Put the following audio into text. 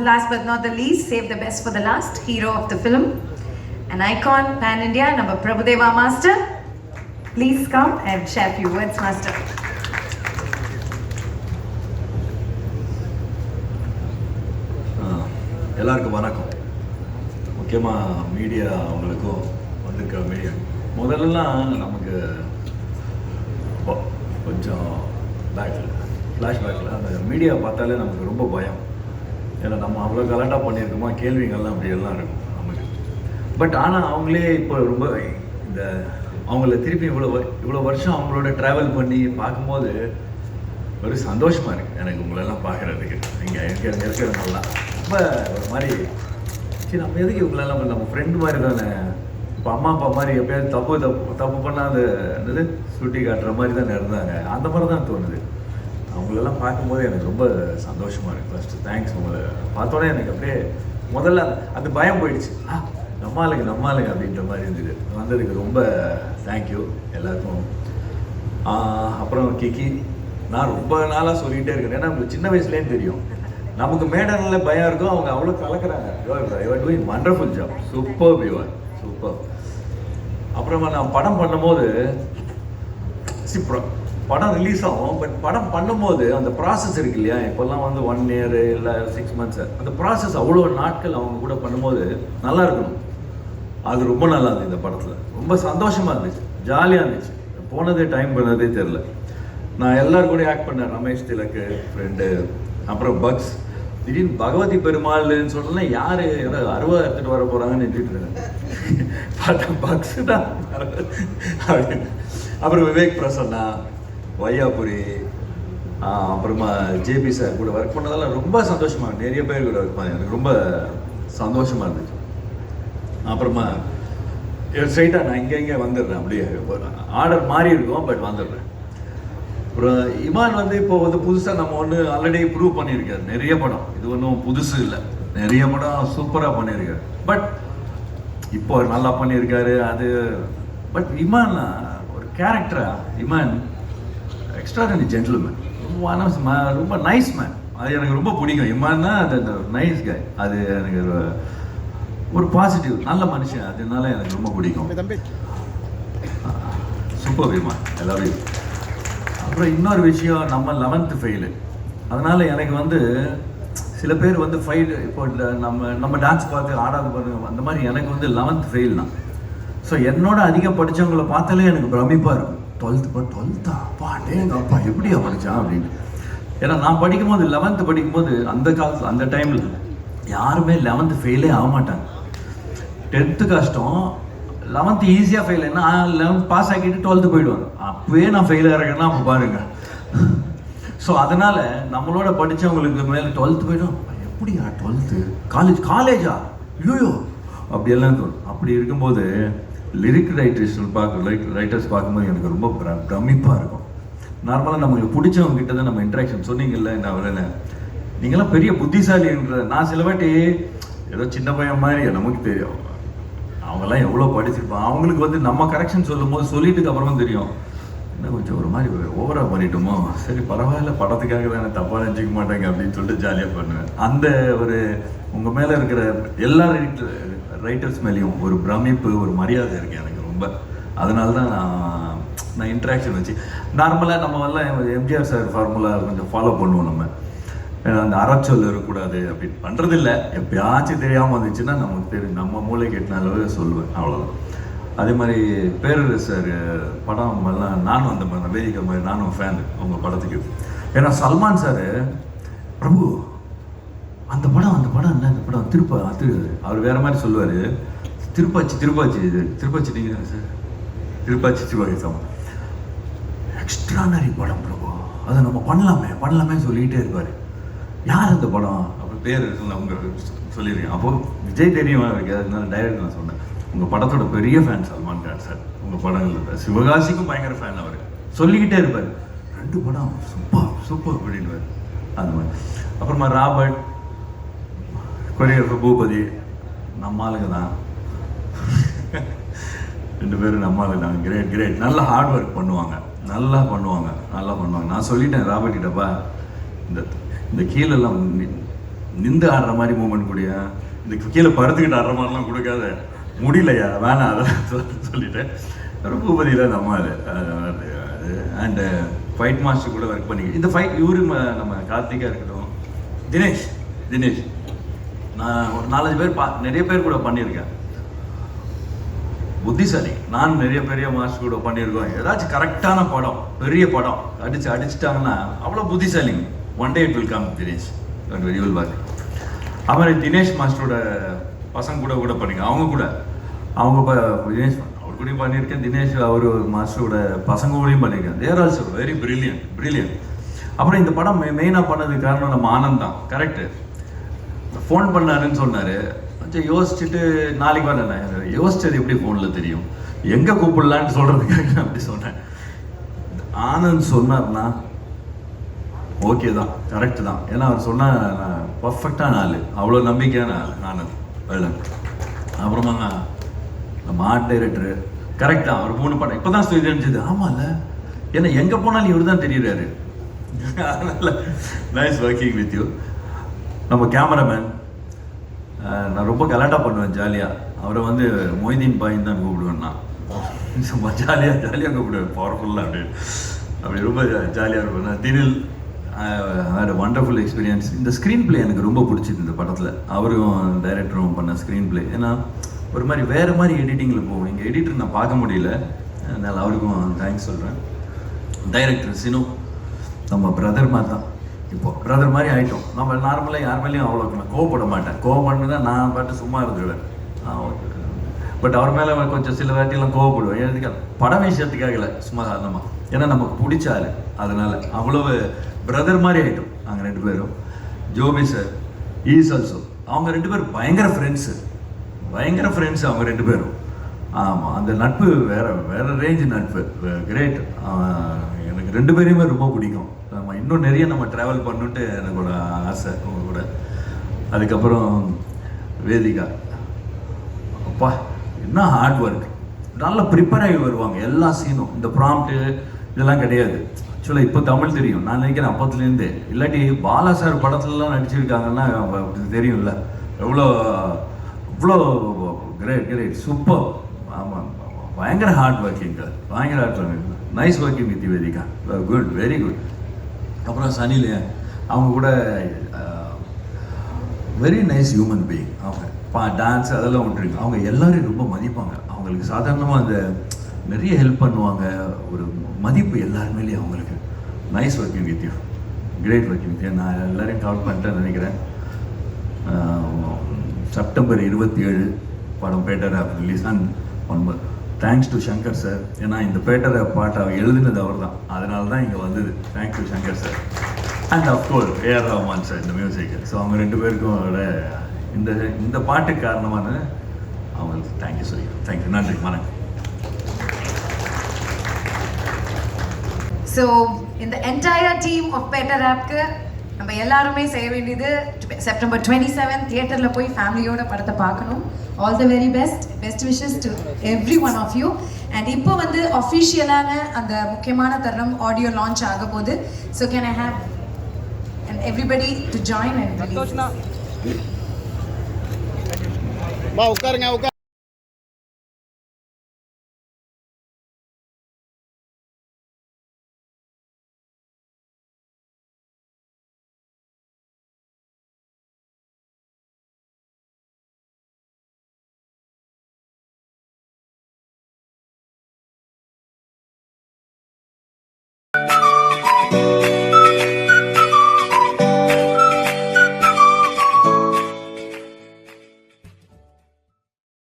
last but not the least, save the best for the last, hero of the film, an icon, pan India, number Prabhudeva Master. Please come and share few words, Master. ஆ, எல்லாருக்கும் வணக்கம் முக்கியமாக media அவங்களுக்கும் வந்திருக்க media முதல்லலாம் நமக்கு கொ- கொஞ்சம் பேக்கில் ஃப்ளாஷ்பேக்கில் அந்த மீடியா பார்த்தாலே நமக்கு ரொம்ப பயம் ஏன்னா நம்ம அவ்வளோ கலாட்டாக பண்ணியிருக்கோமா? கேள்விகள்லாம் அப்படியெல்லாம் இருக்கும் நமக்கு. பட் ஆனால் அவங்களே இப்போ ரொம்ப இந்த அவங்கள திருப்பி இவ்வளோ இவ்வளோ வருஷம் அவங்களோட ட்ராவல் பண்ணி பார்க்கும்போது ஒரு சந்தோஷமாக இருக்குது எனக்கு உங்களெல்லாம் பார்க்குறதுக்கு. இங்கே இருக்கிற இருக்கிறவங்களாம் ரொம்ப ஒரு மாதிரி சரி நம்ம எதுக்கு இவங்களெல்லாம் பண்ண? நம்ம ஃப்ரெண்டு மாதிரி தானே. இப்போ அம்மா அப்பா மாதிரி எப்பயாவது தப்பு தப்பு தப்பு பண்ணால் அது என்னது சுட்டி காட்டுற மாதிரி தானே இருந்தாங்க. அந்த மாதிரி தான் தோணுது. உங்களெல்லாம் பார்க்கும்போது எனக்கு ரொம்ப சந்தோஷமாக இருக்குது ஃபஸ்ட்டு தேங்க்ஸ் உங்களை பார்த்தோன்னே எனக்கு அப்படியே முதல்ல அந்த- பயம் போயிடுச்சு. ஆ நம்ம ஆளுங்க நம்ம ஆளுங்க அப்படின்ற மாதிரி இருந்தது. வந்ததுக்கு ரொம்ப தேங்க்யூ எல்லாருக்கும். அப்புறம் கிக்கி நான் ரொம்ப நாளாக சொல்லிகிட்டே இருக்கேன். ஏன்னா நமக்கு சின்ன வயசுலேயே தெரியும். நமக்கு மேடல்ல பயம் இருக்கும். அவங்க அவ்வளோ கலக்குறாங்க. You're doing wonderful job super you're super அப்புறமா நான் படம் பண்ணும்போது சிப்ரம் படம் ரிலீஸ் ஆகும் பட் படம் பண்ணும்போது அந்த ப்ராசஸ் இருக்கு இல்லையா? இப்போல்லாம் வந்து ஒன் இயர் இல்லை சிக்ஸ் மந்த்ஸ் அந்த ப்ராசஸ் அவ்வளோ நாட்கள் அவங்க கூட பண்ணும்போது நல்லா இருக்கணும். அது ரொம்ப நல்லா இருந்துச்சு இந்த படத்தில். ரொம்ப சந்தோஷமாக இருந்துச்சு. ஜாலியாக இருந்துச்சு. போனதே டைம் பண்ணதே தெரில நான் எல்லாரும் கூட ஆக்ட் பண்ணேன். ரமேஷ் திலக்கு ஃப்ரெண்டு அப்புறம் பக்ஸ். திடீர்னு பகவதி பெருமாள்னு சொல்லலாம் யார்? யாரோ அருவா எடுத்துகிட்டு வர போகிறாங்கன்னு நினைச்சிட்டு இருக்கேன் பார்த்தா பக்ஸ் தான். அப்புறம் விவேக் பிரசன்னா வையாபுரி அப்புறமா ஜேபி சார் கூட ஒர்க் பண்ணதெல்லாம் ரொம்ப சந்தோஷமா இருந்துச்சு. நிறைய பேர் கூட ஒர்க் பண்ணேன். எனக்கு ரொம்ப சந்தோஷமா இருந்துச்சு. அப்புறமா ஸ்ட்ரைட்டாக நான் இங்கே இங்கே வந்துடுறேன். அப்படியே ஆர்டர் மாறி இருக்கும் பட் வந்துடுறேன். அப்புறம் இமான் வந்து இப்போ வந்து புதுசாக நம்ம ஒன்று ஆல்ரெடி ப்ரூவ் பண்ணியிருக்காரு. நிறைய படம். இது ஒன்றும் புதுசு இல்லை. நிறைய படம் சூப்பராக பண்ணியிருக்காரு. பட் இப்போ நல்லா பண்ணியிருக்காரு அது பட் இமான் ஒரு கேரக்டரா இமான் எக்ஸ்ட்ராடனரி ஜென்டில்மேன் ரொம்ப ரொம்ப நைஸ் மேன் அது எனக்கு ரொம்ப பிடிக்கும். இமான்னா அது நைஸ் கை அது எனக்கு ஒரு- பாசிட்டிவ் நல்ல மனுஷன். அதனால எனக்கு ரொம்ப பிடிக்கும். சூப்பர் விமான் எல்லாரையும் அப்புறம் இன்னொரு விஷயம் நம்ம லெவன்த்து ஃபெயிலு அதனால எனக்கு வந்து சில பேர் வந்து ஃபைல் இப்போ நம்ம நம்ம டான்ஸ் பார்த்து ஆடாது பாருங்க. அந்த மாதிரி எனக்கு வந்து லெவன்த் ஃபெயில் தான். ஸோ என்னோட அதிகம் படிச்சவங்கள பார்த்தாலே எனக்கு பிரமிப்பாக இருக்கும். டுவெல்த்து பா டுவெல்த்தா அப்பா டேங்க அப்பா எப்படியா படித்தான் அப்படின்னு. ஏன்னா நான் படிக்கும்போது லெவன்த்து படிக்கும்போது அந்த காலத்தில் அந்த டைமில் யாருமே லெவன்த்து ஃபெயிலே ஆக மாட்டாங்க. டென்த்து கஷ்டம். லெவன்த்து ஈஸியாக ஃபெயில் என்ன லெவன்த் பாஸ் ஆக்கிட்டு டுவெல்த்து போயிடுவாங்க. அப்பவே நான் ஃபெயில் ஆகிறேன்னா அப்போ பாருங்க. ஸோ அதனால் நம்மளோட படித்தவங்களுக்கு மேலே டுவெல்த்து போயிடும். எப்படியா டுவெல்த்து காலேஜ் காலேஜா ஐயோ அப்படியெல்லாம் தோணும். அப்படி இருக்கும்போது லிரிக் ரைட்டர்ஸ் பார்க்க ரைட்டர்ஸ் பார்க்கும்போது எனக்கு ரொம்ப பிர- பிரமிப்பா இருக்கும். நார்மலாக நமக்கு பிடிச்சவங்க கிட்ட தான் நம்ம இன்ட்ராக்ஷன் சொன்னீங்கல்ல நான் வரல நீங்களாம் பெரிய புத்திசாலின்ற நான் சில வாட்டி ஏதோ சின்ன பையன் மாதிரி நமக்கு தெரியும். அவங்கெல்லாம் எவ்வளோ படிச்சிருப்பான் அவங்களுக்கு வந்து நம்ம கரெக்ஷன் சொல்லும்போது சொல்லிட்டுக்கு அப்புறமா தெரியும். என்ன கொஞ்சம் ஒரு மாதிரி ஓவராக பண்ணிட்டோமோ? சரி பரவாயில்ல படத்துக்காக தானே தப்பாக நினச்சிக்க மாட்டாங்க அப்படின்னு சொல்லிட்டு ஜாலியாக பண்ணுவேன். அந்த ஒரு உங்கள் மேலே இருக்கிற எல்லா ரைட்டர்ஸ் மேலேயும் ஒரு பிரமிப்பு ஒரு மரியாதை இருக்கு எனக்கு ரொம்ப. அதனால தான் நான் நான் இன்ட்ராக்ஷன் வச்சு நார்மலாக நம்ம எல்லாம் எம்ஜிஆர் சார் ஃபார்முலா கொஞ்சம் ஃபாலோ பண்ணுவோம் நம்ம. அந்த அறச்சொல் இருக்கக்கூடாது அப்படின்னு பண்ணுறது இல்லை எப்பயாச்சும் தெரியாமல் வந்துச்சுன்னா நமக்கு தெரியும் நம்ம மூளை கேட்டின அளவு சொல்லுவேன் அவ்வளோதான் அதே மாதிரி பேரரசு சார் படம் எல்லாம் நானும் அந்த மாதிரி வேதிக்கை மாதிரி நானும் ஃபேன் அவங்க படத்துக்கு. ஏன்னா சல்மான் சார் பிரபு அந்த படம் அந்த படம் என்ன? அந்த படம் திருப்ப அது அவர் வேற மாதிரி சொல்லுவார். திருப்பாச்சி திருப்பாச்சி இது திருப்பாச்சி நீங்கள் சார்? திருப்பாச்சி சிவாகி சாமி. எக்ஸ்ட்ரானரி படம் பிரபு அதை நம்ம பண்ணலாமே பண்ணலாமே சொல்லிக்கிட்டே இருப்பார். யார் அந்த படம்? அப்போ பேர் இருக்குன்னு அவங்க சொல்லியிருக்கேன் அப்போது விஜய் தெரியும் அவருக்கு அதனால டைரக்ட் நான் சொன்னேன். உங்கள் படத்தோட பெரிய ஃபேன் சல்மான் கான் சார். உங்கள் படங்கள் சிவகாசிக்கும் பயங்கர ஃபேன் அவர். சொல்லிக்கிட்டே இருப்பார். ரெண்டு படம் சூப்பர் சூப்பர் அப்படின்வார் அந்த மாதிரி. அப்புறமா ராபர்ட் கொரியோகிராஃபர் பூபதி நம்ம ஆளுங்க தான். ரெண்டு பேரும் நம்மளால தான். கிரேட் கிரேட் நல்லா ஹார்ட் ஒர்க் பண்ணுவாங்க. நல்லா பண்ணுவாங்க. நல்லா பண்ணுவாங்க. நான் சொல்லிட்டேன் ராபர்ட் கிட்டப்பா இந்த இந்த கீழெல்லாம் நின்று ஆடுற மாதிரி மூமெண்ட் கூடிய. இந்த கீழே படுத்துக்கிட்டு ஆடுற மாதிரிலாம் கொடுக்காத. முடியலையா? வேணாம் அதெல்லாம் சொல்லிட்டேன். ரொம்ப ரூபதியில் நம்ம அது அண்டு ஃபைட் மாஸ்டர் கூட ஒர்க் பண்ணி இந்த ஃபைட் இவரு நம்ம கார்த்திகா இருக்கட்டும். தினேஷ் தினேஷ். நான் ஒரு நாலஞ்சு பேர் பா நிறைய பேர் கூட பண்ணியிருக்கேன். புத்திசாலி. நான் நிறைய பெரிய மாஸ்டர் கூட பண்ணியிருக்கோம். ஏதாச்சும் கரெக்டான படம் பெரிய படம் அடிச்சு அடிச்சிட்டாங்கன்னா அவ்வளோ புத்திசாலி. One day it will come Dinesh. Very well back அப்புறம் தினேஷ் மாஸ்டரோட பசங்க கூட கூட பண்ணிங்க அவங்க கூட. அவங்க தினேஷ் அவர் கூடயும் பண்ணியிருக்கேன். தினேஷ் அவர் மாஸ்டரோட பசங்க கூடயும் பண்ணியிருக்கேன். There also very brilliant brilliant அப்புறம் இந்த படம் மெயினாக பண்ணதுக்கு காரணம் நம்ம ஆனந்த் தான். கரெக்டு ஃபோன் பண்ணாருன்னு சொன்னாரு. கொஞ்சம் யோசிச்சுட்டு நாளைக்கு வரேன் யோசிச்சது எப்படி ஃபோனில் தெரியும்? எங்கே கூப்பிடலான்னு சொல்கிறதுக்காக நான் அப்படி சொன்னேன். ஆனந்த் சொன்னார்னா ஓகே தான் கரெக்ட் தான். ஏன்னா அவர் சொன்ன பர்ஃபெக்டான ஆள். அவ்வளோ நம்பிக்கையான ஆள் ஆனந்த். அதில் அப்புறமா நான் நம்ம ஆர்ட் டைரக்டர் கரெக்ட் தான். அவர் மூணு படம் இப்போ தான் சொல்லி தெரிஞ்சது. ஆமாம்ல ஏன்னா எங்கே போனாலும் இவர் தான் தெரியுறாரு நைஸ் ஒர்க்கிங் வித் யூ நம்ம கேமராமேன் நான் ரொம்ப கலாட்டா பண்ணுவேன் ஜாலியாக அவரை வந்து மொய்தீன் பாயின்னு தான் கூப்பிடுவேன் நான் சும்மா ஜாலியாக ஜாலியாக கூப்பிடுவேன். பவர்ஃபுல்லாக அப்படி. அப்படி ரொம்ப ஜாலியாக இருப்பேன். நான் தினில் வேறு வண்டர்ஃபுல் எக்ஸ்பீரியன்ஸ் இந்த ஸ்க்ரீன் பிளே எனக்கு ரொம்ப பிடிச்சிது இந்த படத்தில். அவரும் டைரக்டரும் பண்ண ஸ்க்ரீன் பிளே ஏன்னா ஒரு மாதிரி வேறு மாதிரி எடிட்டிங்கில் போகும் இங்கே எடிட்டர் நான் பார்க்க முடியல. அதனால் அவருக்கும் தேங்க்ஸ் சொல்கிறேன் டைரக்டர் சினு நம்ம பிரதர் மாதிரி தான். இப்போ பிரதர் மாதிரி ஆயிட்டோம். நம்ம நார்மலாக யார் மேலேயும் அவ்வளோ கோவப்பட மாட்டேன். கோவப்படுனா நான் பாட்டு சும்மா இருந்துடுவேன் பட் அவர் மேலே கொஞ்சம் சில வாட்டியெல்லாம் கோவப்படுவேன். எதுக்கு படம் விஷயத்துக்காக இல்லை சும்மா சாதாரணமாக ஏன்னா நமக்கு பிடிச்ச ஆளு. அதனால அவ்வளவு பிரதர் மாதிரி ஆகிட்டோம் நாங்கள் ரெண்டு பேரும். ஜோபி சார் ஈஸ் ஆல்சோ அவங்க ரெண்டு பேரும் பயங்கர ஃப்ரெண்ட்ஸு பயங்கர ஃப்ரெண்ட்ஸ் அவங்க ரெண்டு பேரும். ஆமாம் அந்த நட்பு வேற வேற ரேஞ்சு நட்பு. கிரேட் எனக்கு ரெண்டு பேரையுமே ரொம்ப பிடிக்கும். நம்ம இன்னும் நிறைய நம்ம ட்ராவல் பண்ணுன்ட்டு எனக்கு ஒரு ஆசை உங்க கூட. அதுக்கப்புறம் வேதிகா. அப்பா என்ன ஹார்ட் ஒர்க் நல்லா ப்ரிப்பேர் ஆகி வருவாங்க எல்லா சீனும் இந்த ப்ராம்ப்ட்டு இதெல்லாம் கிடையாது. ஆக்சுவலாக இப்போ தமிழ் தெரியும். நான் நினைக்கிறேன் அப்பத்துலேருந்து. இல்லாட்டி பாலா சார் படத்துலலாம் நடிச்சிருக்காங்கன்னா தெரியும்ல. எவ்வளோ அவ்வளோ கிரேட் கிரேட் சூப்பர் ஆமாம் பயங்கர ஹார்ட் ஒர்க்கிங் பயங்கர hard working nice working with Vedhika. Good very good அப்புறம் சனியில் அவங்க கூட வெரி நைஸ் ஹியூமன் பீயிங் அவங்க பா டான்ஸ் அதெல்லாம் விட்டுருங்க. அவங்க எல்லோரையும் ரொம்ப மதிப்பாங்க. அவங்களுக்கு சாதாரணமாக அந்த நிறைய ஹெல்ப் பண்ணுவாங்க. ஒரு மதிப்பு எல்லாருமேலேயும் அவங்களுக்கு. Nice working with you great working with நான் எல்லோரையும் கவர் பண்ணிட்டேன்னு நினைக்கிறேன். செப்டம்பர் இருபத்தி ஏழு படம் பேட்டர் ஆஃப் ரிலீஸ் அண்ட் ஒன்பது தேங்க்ஸ் டு சங்கர் சார் ஏன்னா இந்த பேட்டர் பாட்டை அவர் எழுதினது அவர் தான் அதனால தான் இங்கே வந்தது. Thanks to Shankar sir and of course A R Rahman sir இந்த மியூசிக் ஸோ அவங்க ரெண்டு பேருக்கும் அவரோட இந்த இந்த பாட்டுக்கு காரணமான அவங்களுக்கு தேங்க்யூ சொல்லி தேங்க்யூ நன்றி. வணக்கம். ஸோ இந்த என்டையர் டீம் ஆஃப் பேட்டர் ஆப்க்கு நம்ம எல்லாருமே செய்ய வேண்டியது செப்டம்பர் டுவெண்ட்டி செவன் தியேட்டரில் போய் ஃபேமிலியோட படத்தை பார்க்கணும். All the very best best wishes to every one of you and இப்போ வந்து அஃபிஷியலான அந்த முக்கியமான தருணம் ஆடியோ லான்ச் ஆக போகுது. So can I have and everybody to join and உட்காருங்க உட்காரு